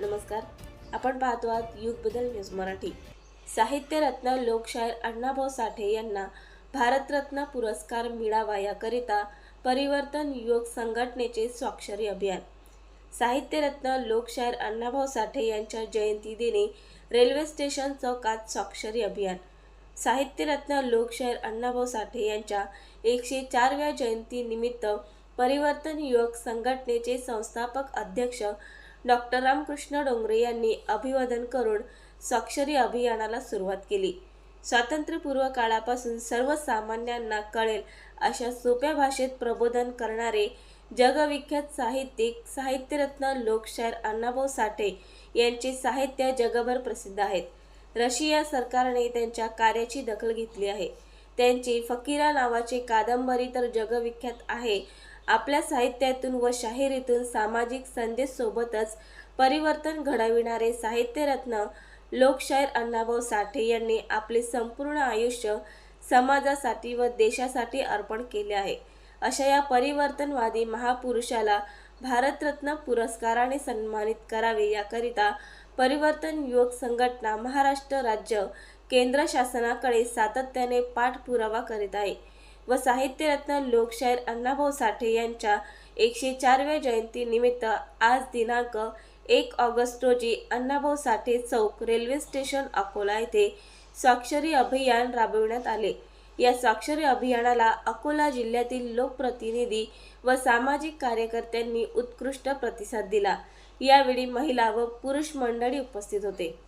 नमस्कार. आपण पाहतो आहात युग बदल न्यूज मराठी. साहित्यरत्न लोकशाहीर अण्णाभाऊ साठे यांना भारतरत्न पुरस्कार मिळावा याकरिता परिवर्तन युवक संघटनेचे स्वाक्षरी अभियान. साहित्यरत्न लोकशाहीर अण्णाभाऊ साठे यांच्या जयंती दिनी रेल्वे स्टेशन चौकात स्वाक्षरी अभियान. साहित्यरत्न लोकशाहीर अण्णाभाऊ साठे यांच्या एकशे चारव्या जयंतीनिमित्त परिवर्तन युवक संघटनेचे संस्थापक अध्यक्ष डॉक्टर रामकृष्ण डोंगरे यांनी अभिवादन करून स्वाक्षरी अभियानाला सुरुवात केली. स्वातंत्र्यपूर्व काळापासून सर्वसामान्यांना कळेल अशा सोप्या भाषेत प्रबोधन करणारे जगविख्यात साहित्यिक साहित्यरत्न लोकशाहीर अण्णाभाऊ साठे यांचे साहित्य जगभर प्रसिद्ध आहेत. रशिया सरकारने त्यांच्या कार्याची दखल घेतली आहे. त्यांची फकीरा नावाची कादंबरी तर जगविख्यात आहे आपल्या साहित्यातून व शाहिरीतून सामाजिक संदेशसोबतच परिवर्तन घडविणारे साहित्यरत्न लोकशाहीर अण्णाभाऊ साठे यांनी आपले संपूर्ण आयुष्य समाजासाठी व देशासाठी अर्पण केले आहे. अशा या परिवर्तनवादी महापुरुषाला भारतरत्न पुरस्काराने सन्मानित करावे याकरिता परिवर्तन युवक संघटना महाराष्ट्र राज्य केंद्र शासनाकडे सातत्याने पाठपुरावा करीत आहे. व साहित्यरत्न लोकशाहीर अण्णाभाऊ साठे यांच्या एकशे चारव्या जयंतीनिमित्त आज दिनांक एक ऑगस्ट रोजी अण्णाभाऊ साठे चौक रेल्वे स्टेशन अकोला येथे स्वाक्षरी अभियान राबविण्यात आले. या स्वाक्षरी अभियानाला अकोला जिल्ह्यातील लोकप्रतिनिधी व सामाजिक कार्यकर्त्यांनी उत्कृष्ट प्रतिसाद दिला. यावेळी महिला व पुरुष मंडळी उपस्थित होते.